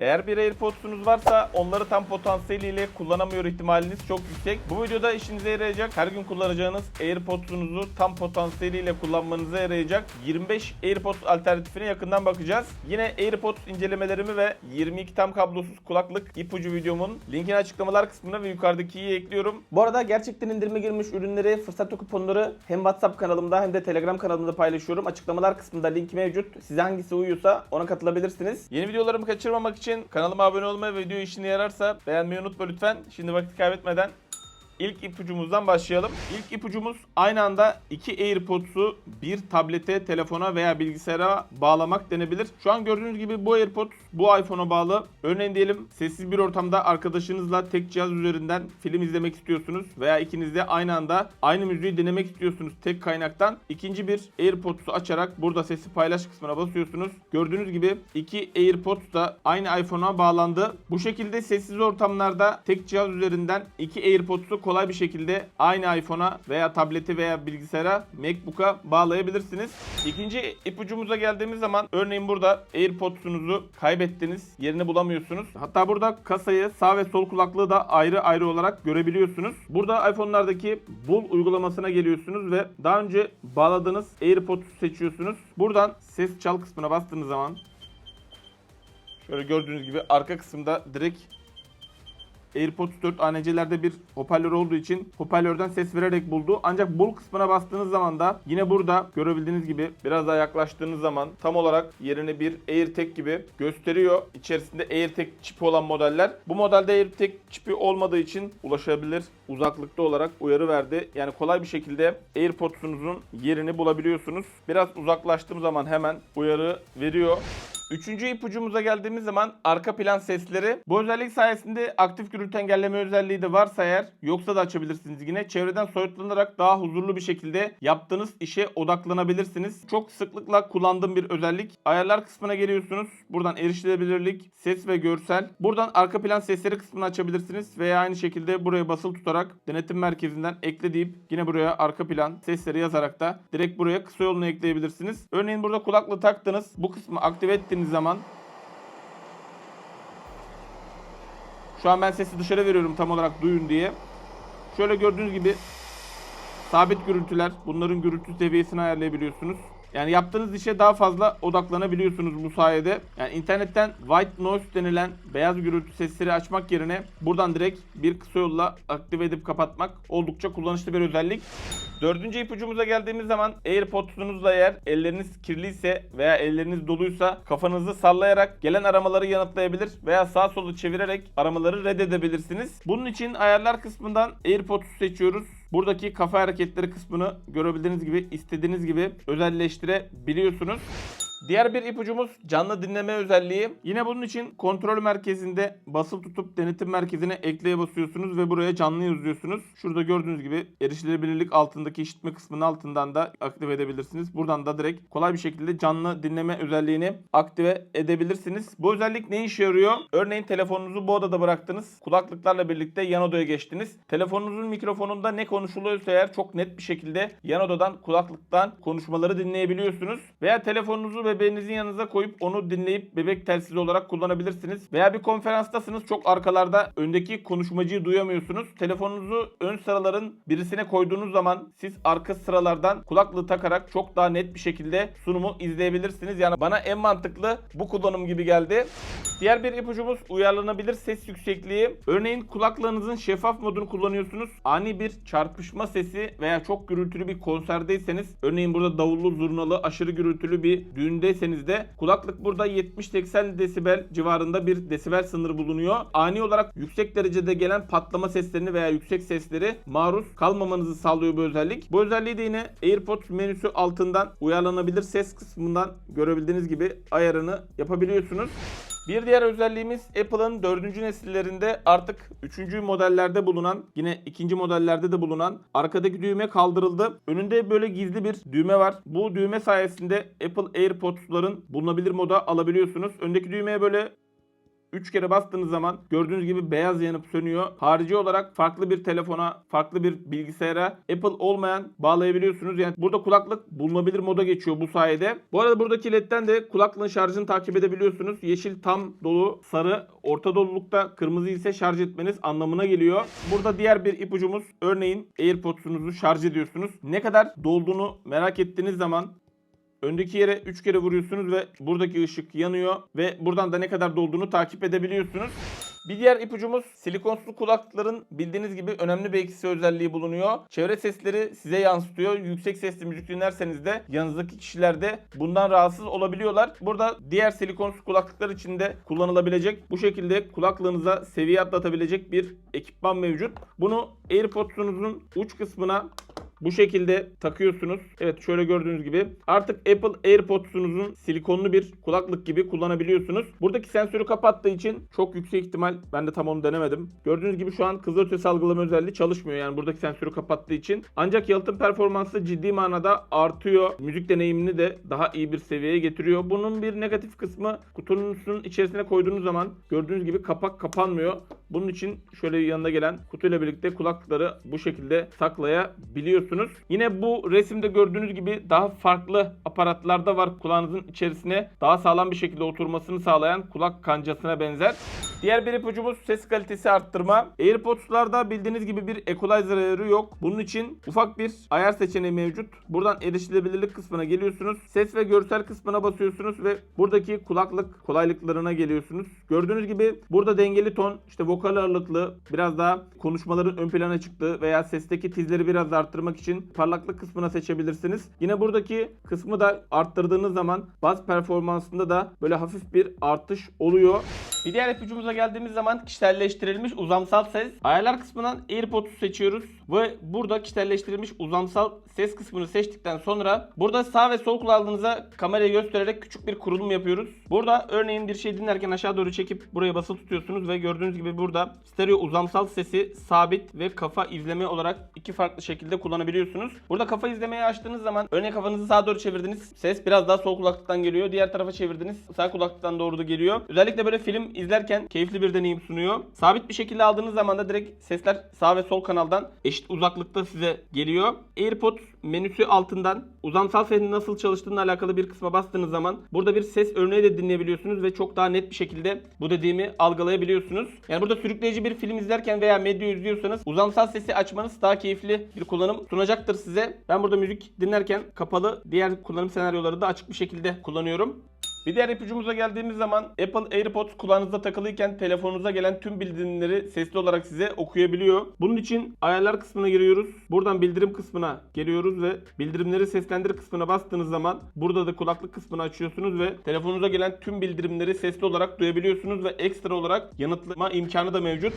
Eğer bir AirPods'unuz varsa onları tam potansiyeliyle kullanamıyor ihtimaliniz çok yüksek. Bu videoda işinize yarayacak, her gün kullanacağınız AirPods'unuzu tam potansiyeliyle kullanmanıza yarayacak 25 AirPods alternatifine yakından bakacağız. Yine AirPods incelemelerimi ve 22 tam kablosuz kulaklık ipucu videomun linkini açıklamalar kısmına ve yukarıdaki ekliyorum. Bu arada gerçekten indirime girmiş ürünleri, fırsat kuponları hem WhatsApp kanalımda hem de Telegram kanalımda paylaşıyorum. Açıklamalar kısmında link mevcut. Size hangisi uyuyorsa ona katılabilirsiniz. Yeni videolarımı kaçırmamak için kanalıma abone olmayı ve video işine yararsa beğenmeyi unutma lütfen. Şimdi vakit kaybetmeden İlk ipucumuzdan başlayalım. İlk ipucumuz aynı anda iki AirPods'u bir tablete, telefona veya bilgisayara bağlamak denebilir. Şu an gördüğünüz gibi bu AirPods bu iPhone'a bağlı. Örneğin diyelim sessiz bir ortamda arkadaşınızla tek cihaz üzerinden film izlemek istiyorsunuz veya ikiniz de aynı anda aynı müziği dinlemek istiyorsunuz tek kaynaktan. İkinci bir AirPods'u açarak burada sesi paylaş kısmına basıyorsunuz. Gördüğünüz gibi iki AirPods da aynı iPhone'a bağlandı. Bu şekilde sessiz ortamlarda tek cihaz üzerinden iki AirPods'u kolay bir şekilde aynı iPhone'a veya tablete veya bilgisayara MacBook'a bağlayabilirsiniz. İkinci ipucumuza geldiğimiz zaman örneğin burada AirPods'unuzu kaybettiniz, yerini bulamıyorsunuz. Hatta burada kasayı sağ ve sol kulaklığı da ayrı ayrı olarak görebiliyorsunuz. Burada iPhone'lardaki Bul uygulamasına geliyorsunuz ve daha önce bağladığınız AirPods'u seçiyorsunuz. Buradan ses çal kısmına bastığınız zaman şöyle gördüğünüz gibi arka kısımda direkt AirPods 4 ANC'lerde bir hoparlör olduğu için hoparlörden ses vererek buldu. Ancak bul kısmına bastığınız zaman da yine burada görebildiğiniz gibi biraz daha yaklaştığınız zaman tam olarak yerini bir AirTag gibi gösteriyor. İçerisinde AirTag çipi olan modeller. Bu modelde AirTag çipi olmadığı için ulaşabilir uzaklıkta olarak uyarı verdi. Yani kolay bir şekilde AirPods'unuzun yerini bulabiliyorsunuz. Biraz uzaklaştığım zaman hemen uyarı veriyor. Üçüncü ipucumuza geldiğimiz zaman arka plan sesleri. Bu özellik sayesinde aktif gürültü engelleme özelliği de varsa eğer yoksa da açabilirsiniz yine. Çevreden soyutlanarak daha huzurlu bir şekilde yaptığınız işe odaklanabilirsiniz. Çok sıklıkla kullandığım bir özellik. Ayarlar kısmına geliyorsunuz. Buradan erişilebilirlik, ses ve görsel. Buradan arka plan sesleri kısmını açabilirsiniz veya aynı şekilde buraya basılı tutarak denetim merkezinden ekle deyip yine buraya arka plan sesleri yazarak da direkt buraya kısa yolunu ekleyebilirsiniz. Örneğin burada kulaklığı taktınız. Bu kısmı aktive ettiğiniz zaman Şu an ben sesi dışarı veriyorum tam olarak duyun diye. Şöyle gördüğünüz gibi sabit gürültüler. Bunların gürültü seviyesini ayarlayabiliyorsunuz. Yani yaptığınız işe daha fazla odaklanabiliyorsunuz bu sayede. Yani internetten white noise denilen beyaz gürültü sesleri açmak yerine buradan direkt bir kısa yolla aktive edip kapatmak oldukça kullanışlı bir özellik. Dördüncü ipucumuza geldiğimiz zaman AirPods'unuzla eğer elleriniz kirliyse veya elleriniz doluysa kafanızı sallayarak gelen aramaları yanıtlayabilir veya sağ solu çevirerek aramaları reddedebilirsiniz. Bunun için ayarlar kısmından AirPods'u seçiyoruz. Buradaki kafa hareketleri kısmını görebildiğiniz gibi istediğiniz gibi özelleştirebiliyorsunuz. Diğer bir ipucumuz canlı dinleme özelliği. Yine bunun için kontrol merkezinde basılı tutup denetim merkezine ekleye basıyorsunuz ve buraya canlı yazıyorsunuz. Şurada gördüğünüz gibi erişilebilirlik altındaki işitme kısmının altından da aktive edebilirsiniz. Buradan da direkt kolay bir şekilde canlı dinleme özelliğini aktive edebilirsiniz. Bu özellik ne işe yarıyor? Örneğin telefonunuzu bu odada bıraktınız. Kulaklıklarla birlikte yan odaya geçtiniz. Telefonunuzun mikrofonunda ne konuşuluyorsa eğer çok net bir şekilde yan odadan kulaklıktan konuşmaları dinleyebiliyorsunuz. Veya telefonunuzu bebeğinizin yanınıza koyup onu dinleyip bebek telsizi olarak kullanabilirsiniz. Veya bir konferanstasınız çok arkalarda öndeki konuşmacıyı duyamıyorsunuz. Telefonunuzu ön sıraların birisine koyduğunuz zaman siz arka sıralardan kulaklığı takarak çok daha net bir şekilde sunumu izleyebilirsiniz. Yani bana en mantıklı bu kullanım gibi geldi. Diğer bir ipucumuz uyarlanabilir ses yüksekliği. Örneğin kulaklığınızın şeffaf modunu kullanıyorsunuz. Ani bir çarpışma sesi veya çok gürültülü bir konserdeyseniz örneğin burada davullu zurnalı aşırı gürültülü bir düğündeyseniz de kulaklık burada 70-80 desibel civarında bir desibel sınırı bulunuyor. Ani olarak yüksek derecede gelen patlama seslerini veya yüksek sesleri maruz kalmamanızı sağlıyor bu özellik. Bu özelliği de yine AirPods menüsü altından uyarlanabilir ses kısmından görebildiğiniz gibi ayarını yapabiliyorsunuz. Bir diğer özelliğimiz Apple'ın dördüncü nesillerinde artık üçüncü modellerde bulunan yine ikinci modellerde de bulunan arkadaki düğme kaldırıldı. Önünde böyle gizli bir düğme var. Bu düğme sayesinde Apple AirPods'ların bulunabilir moda alabiliyorsunuz. Öndeki düğmeye böyle 3 kere bastığınız zaman gördüğünüz gibi beyaz yanıp sönüyor. Harici olarak farklı bir telefona, farklı bir bilgisayara Apple olmayan bağlayabiliyorsunuz. Yani burada kulaklık bulunabilir moda geçiyor bu sayede. Bu arada buradaki ledden de kulaklığın şarjını takip edebiliyorsunuz. Yeşil tam dolu, sarı orta dolulukta, kırmızı ise şarj etmeniz anlamına geliyor. Burada diğer bir ipucumuz örneğin AirPods'unuzu şarj ediyorsunuz. Ne kadar dolduğunu merak ettiğiniz zaman Öndeki yere 3 kere vuruyorsunuz ve buradaki ışık yanıyor ve buradan da ne kadar dolduğunu takip edebiliyorsunuz. Bir diğer ipucumuz silikonslu kulaklıkların bildiğiniz gibi önemli bir eksi özelliği bulunuyor. Çevre sesleri size yansıtıyor. Yüksek sesli müzik dinlerseniz de yanınızdaki kişiler de bundan rahatsız olabiliyorlar. Burada diğer silikonslu kulaklıklar için de kullanılabilecek bu şekilde kulaklığınıza seviye atlatabilecek bir ekipman mevcut. Bunu AirPods'unuzun uç kısmına bu şekilde takıyorsunuz. Evet şöyle gördüğünüz gibi. Artık Apple AirPods'unuzun silikonlu bir kulaklık gibi kullanabiliyorsunuz. Buradaki sensörü kapattığı için çok yüksek ihtimal ben de tam onu denemedim. Gördüğünüz gibi şu an kızılötesi algılama özelliği çalışmıyor yani buradaki sensörü kapattığı için. Ancak yalıtım performansı ciddi manada artıyor. Müzik deneyimini de daha iyi bir seviyeye getiriyor. Bunun bir negatif kısmı kutunun içerisine koyduğunuz zaman gördüğünüz gibi kapak kapanmıyor. Bunun için şöyle yanına gelen kutuyla birlikte kulaklıkları bu şekilde saklayabiliyorsunuz. Yine bu resimde gördüğünüz gibi daha farklı aparatlarda var kulağınızın içerisine daha sağlam bir şekilde oturmasını sağlayan kulak kancasına benzer. Diğer bir ipucumuz ses kalitesi arttırma. AirPods'larda bildiğiniz gibi bir equalizer ayarı yok. Bunun için ufak bir ayar seçeneği mevcut. Buradan erişilebilirlik kısmına geliyorsunuz. Ses ve görsel kısmına basıyorsunuz ve buradaki kulaklık kolaylıklarına geliyorsunuz. Gördüğünüz gibi burada dengeli ton, işte vokal ağırlıklı, biraz daha konuşmaların ön plana çıktığı veya sesteki tizleri biraz da arttırmak için parlaklık kısmına seçebilirsiniz. Yine buradaki kısmı da arttırdığınız zaman baz performansında da böyle hafif bir artış oluyor. Bir diğer ipucumuza geldiğimiz zaman kişiselleştirilmiş uzamsal ses. Ayarlar kısmından AirPods'u seçiyoruz ve burada kişiselleştirilmiş uzamsal ses kısmını seçtikten sonra burada sağ ve sol kulağınıza kamerayı göstererek küçük bir kurulum yapıyoruz. Burada örneğin bir şey dinlerken aşağı doğru çekip buraya basılı tutuyorsunuz ve gördüğünüz gibi burada stereo uzamsal sesi sabit ve kafa izleme olarak iki farklı şekilde kullanabiliyorsunuz. Burada kafa izlemeyi açtığınız zaman örneğin kafanızı sağa doğru çevirdiniz. Ses biraz daha sol kulaklıktan geliyor. Diğer tarafa çevirdiniz. Sağ kulaklıktan doğru da geliyor. Özellikle böyle film izlerken keyifli bir deneyim sunuyor. Sabit bir şekilde aldığınız zaman da direkt sesler sağ ve sol kanaldan eşit uzaklıkta size geliyor. AirPods menüsü altından uzamsal sesin nasıl çalıştığına alakalı bir kısma bastığınız zaman burada bir ses örneği de dinleyebiliyorsunuz ve çok daha net bir şekilde bu dediğimi algılayabiliyorsunuz. Yani burada sürükleyici bir film izlerken veya medya izliyorsanız uzamsal sesi açmanız daha keyifli bir kullanım sunacaktır size. Ben burada müzik dinlerken kapalı diğer kullanım senaryoları da açık bir şekilde kullanıyorum. Bir diğer ipucumuza geldiğimiz zaman Apple AirPods kulağınızda takılıyken telefonunuza gelen tüm bildirimleri sesli olarak size okuyabiliyor. Bunun için ayarlar kısmına giriyoruz. Buradan bildirim kısmına geliyoruz ve bildirimleri seslendir kısmına bastığınız zaman burada da kulaklık kısmını açıyorsunuz ve telefonunuza gelen tüm bildirimleri sesli olarak duyabiliyorsunuz ve ekstra olarak yanıtlama imkanı da mevcut.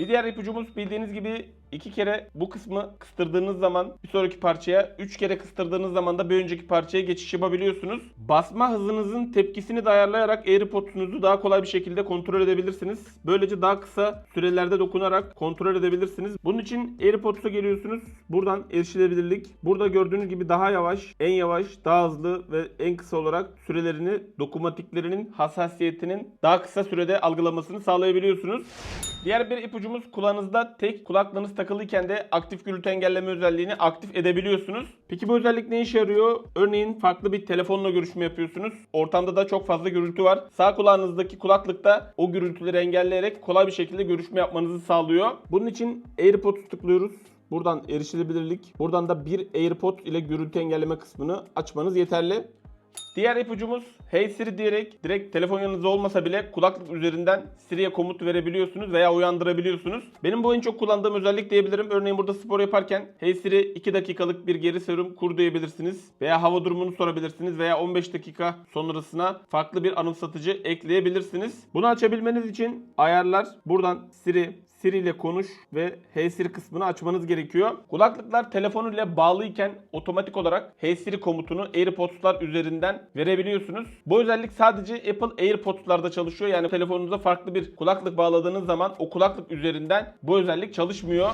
Bir diğer ipucumuz bildiğiniz gibi iki kere bu kısmı kıstırdığınız zaman bir sonraki parçaya, üç kere kıstırdığınız zaman da bir önceki parçaya geçiş yapabiliyorsunuz. Basma hızınızın tepkisini de ayarlayarak AirPods'unuzu daha kolay bir şekilde kontrol edebilirsiniz. Böylece daha kısa sürelerde dokunarak kontrol edebilirsiniz. Bunun için AirPods'a geliyorsunuz. Buradan erişilebilirlik. Burada gördüğünüz gibi daha yavaş, en yavaş, daha hızlı ve en kısa olarak sürelerini, dokunmatiklerinin hassasiyetinin daha kısa sürede algılamasını sağlayabiliyorsunuz. Diğer bir ipucumuz kulağınızda tek kulaklığınız takılıyken de aktif gürültü engelleme özelliğini aktif edebiliyorsunuz. Peki bu özellik ne işe yarıyor? Örneğin farklı bir telefonla görüşme yapıyorsunuz. Ortamda da çok fazla gürültü var. Sağ kulağınızdaki kulaklıkta o gürültüleri engelleyerek kolay bir şekilde görüşme yapmanızı sağlıyor. Bunun için AirPods tıklıyoruz. Buradan erişilebilirlik. Buradan da bir AirPod ile gürültü engelleme kısmını açmanız yeterli. Diğer ipucumuz Hey Siri diyerek direkt telefon yanınızda olmasa bile kulaklık üzerinden Siri'ye komut verebiliyorsunuz veya uyandırabiliyorsunuz. Benim bu en çok kullandığım özellik diyebilirim. Örneğin burada spor yaparken Hey Siri 2 dakikalık bir geri serum kur diyebilirsiniz. Veya hava durumunu sorabilirsiniz veya 15 dakika sonrasına farklı bir anımsatıcı ekleyebilirsiniz. Bunu açabilmeniz için ayarlar buradan Siri, Siri ile konuş ve Hey Siri kısmını açmanız gerekiyor. Kulaklıklar telefonu ile bağlıyken otomatik olarak Hey Siri komutunu AirPods'lar üzerinden verebiliyorsunuz. Bu özellik sadece Apple AirPods'larda çalışıyor. Yani telefonunuza farklı bir kulaklık bağladığınız zaman o kulaklık üzerinden bu özellik çalışmıyor.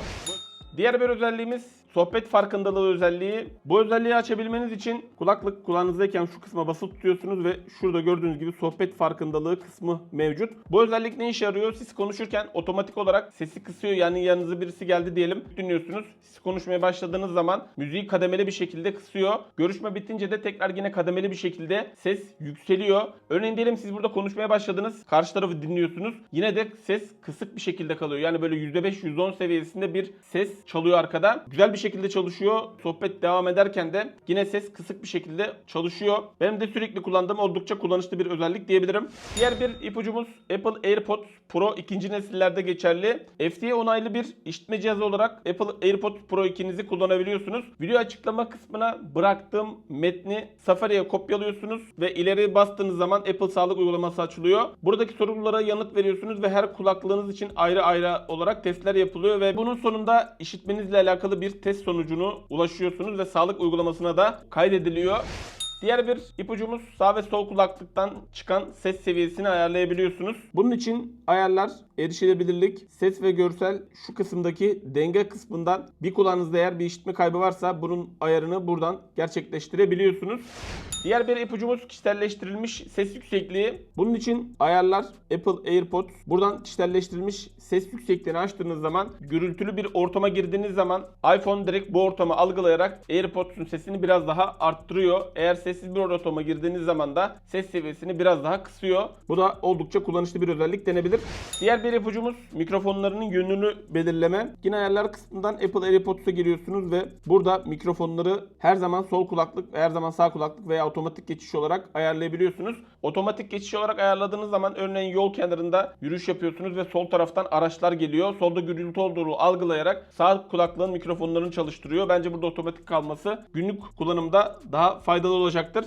Diğer bir özelliğimiz sohbet farkındalığı özelliği. Bu özelliği açabilmeniz için kulaklık kulağınızdayken şu kısma basılı tutuyorsunuz ve şurada gördüğünüz gibi sohbet farkındalığı kısmı mevcut. Bu özellik ne işe yarıyor? Siz konuşurken otomatik olarak sesi kısıyor. Yani yanınıza birisi geldi diyelim dinliyorsunuz. Siz konuşmaya başladığınız zaman müziği kademeli bir şekilde kısıyor. Görüşme bitince de tekrar yine kademeli bir şekilde ses yükseliyor. Örneğin diyelim siz burada konuşmaya başladınız. Karşı tarafı dinliyorsunuz. Yine de ses kısık bir şekilde kalıyor. Yani böyle %5 %10 seviyesinde bir ses çalıyor arkada. Güzel bir şekilde çalışıyor. Sohbet devam ederken de yine ses kısık bir şekilde çalışıyor. Benim de sürekli kullandığım oldukça kullanışlı bir özellik diyebilirim. Diğer bir ipucumuz Apple AirPods Pro ikinci nesillerde geçerli. FDA onaylı bir işitme cihazı olarak Apple AirPods Pro 2'nizi kullanabiliyorsunuz. Video açıklama kısmına bıraktığım metni Safari'ye kopyalıyorsunuz ve ileri bastığınız zaman Apple sağlık uygulaması açılıyor. Buradaki sorulara yanıt veriyorsunuz ve her kulaklığınız için ayrı ayrı olarak testler yapılıyor ve bunun sonunda işitmenizle alakalı bir test sonucunu ulaşıyorsunuz ve sağlık uygulamasına da kaydediliyor. Diğer bir ipucumuz sağ ve sol kulaklıktan çıkan ses seviyesini ayarlayabiliyorsunuz. Bunun için ayarlar, erişilebilirlik, ses ve görsel şu kısımdaki denge kısmından bir kulağınızda eğer bir işitme kaybı varsa bunun ayarını buradan gerçekleştirebiliyorsunuz. Diğer bir ipucumuz kişiselleştirilmiş ses yüksekliği. Bunun için ayarlar Apple AirPods. Buradan kişiselleştirilmiş ses yüksekliğini açtığınız zaman gürültülü bir ortama girdiğiniz zaman iPhone direkt bu ortamı algılayarak AirPods'un sesini biraz daha arttırıyor. Eğer sessiz bir ortama girdiğiniz zaman da ses seviyesini biraz daha kısıyor. Bu da oldukça kullanışlı bir özellik denebilir. Diğer bir ipucumuz mikrofonlarının yönünü belirleme. Yine ayarlar kısmından Apple AirPods'a giriyorsunuz ve burada mikrofonları her zaman sol kulaklık, her zaman sağ kulaklık veya otomatik geçiş olarak ayarlayabiliyorsunuz. Otomatik geçiş olarak ayarladığınız zaman örneğin yol kenarında yürüyüş yapıyorsunuz ve sol taraftan araçlar geliyor. Solda gürültü olduğunu algılayarak sağ kulaklığın mikrofonlarını çalıştırıyor. Bence burada otomatik kalması günlük kullanımda daha faydalı olacaktır.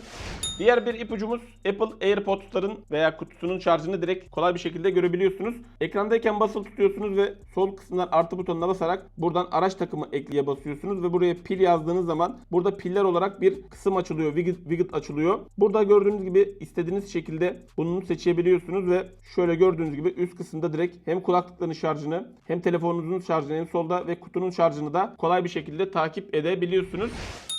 Diğer bir ipucumuz Apple AirPods'ların veya kutusunun şarjını direkt kolay bir şekilde görebiliyorsunuz. Ekrandayken basılı tutuyorsunuz ve sol kısımdan artı butonuna basarak buradan araç takımı ekleye basıyorsunuz ve buraya pil yazdığınız zaman burada piller olarak bir kısım açılıyor. Widget açılıyor. Burada gördüğünüz gibi istediğiniz şekilde bunu seçebiliyorsunuz ve şöyle gördüğünüz gibi üst kısımda direkt hem kulaklıkların şarjını hem telefonunuzun şarjını hem solda ve kutunun şarjını da kolay bir şekilde takip edebiliyorsunuz.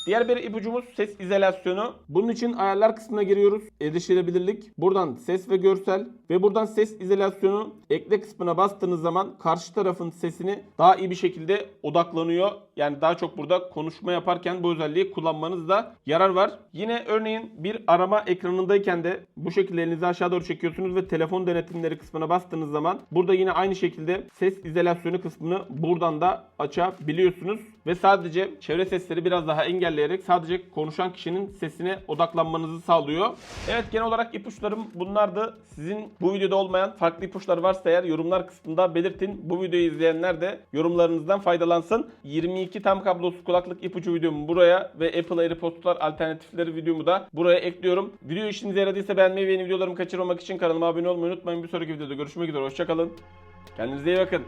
Diğer bir ipucumuz ses izolasyonu. Bunun için ayarlar kısmına giriyoruz. Erişilebilirlik. Buradan ses ve görsel ve buradan ses izolasyonu ekle kısmına bastığınız zaman karşı tarafın sesini daha iyi bir şekilde odaklanıyor. Yani daha çok burada konuşma yaparken bu özelliği kullanmanızda yarar var. Yine örneğin bir arama ekranındayken de bu şekilde elinizi aşağı doğru çekiyorsunuz ve telefon denetimleri kısmına bastığınız zaman burada yine aynı şekilde ses izolasyonu kısmını buradan da açabiliyorsunuz. Ve sadece çevre sesleri biraz daha engelleyerek sadece konuşan kişinin sesine odaklanmanızı sağlıyor. Evet genel olarak ipuçlarım bunlardı. Sizin bu videoda olmayan farklı ipuçlar varsa eğer yorumlar kısmında belirtin. Bu videoyu izleyenler de yorumlarınızdan faydalansın. 22 tam kablosuz kulaklık ipucu videomu buraya ve Apple AirPods'lar alternatifleri videomu da buraya ekliyorum. Video işinize yaradıysa beğenmeyi ve yeni videolarımı kaçırmamak için kanalıma abone olmayı unutmayın. Bir sonraki videoda görüşmek üzere. Hoşçakalın. Kendinize iyi bakın.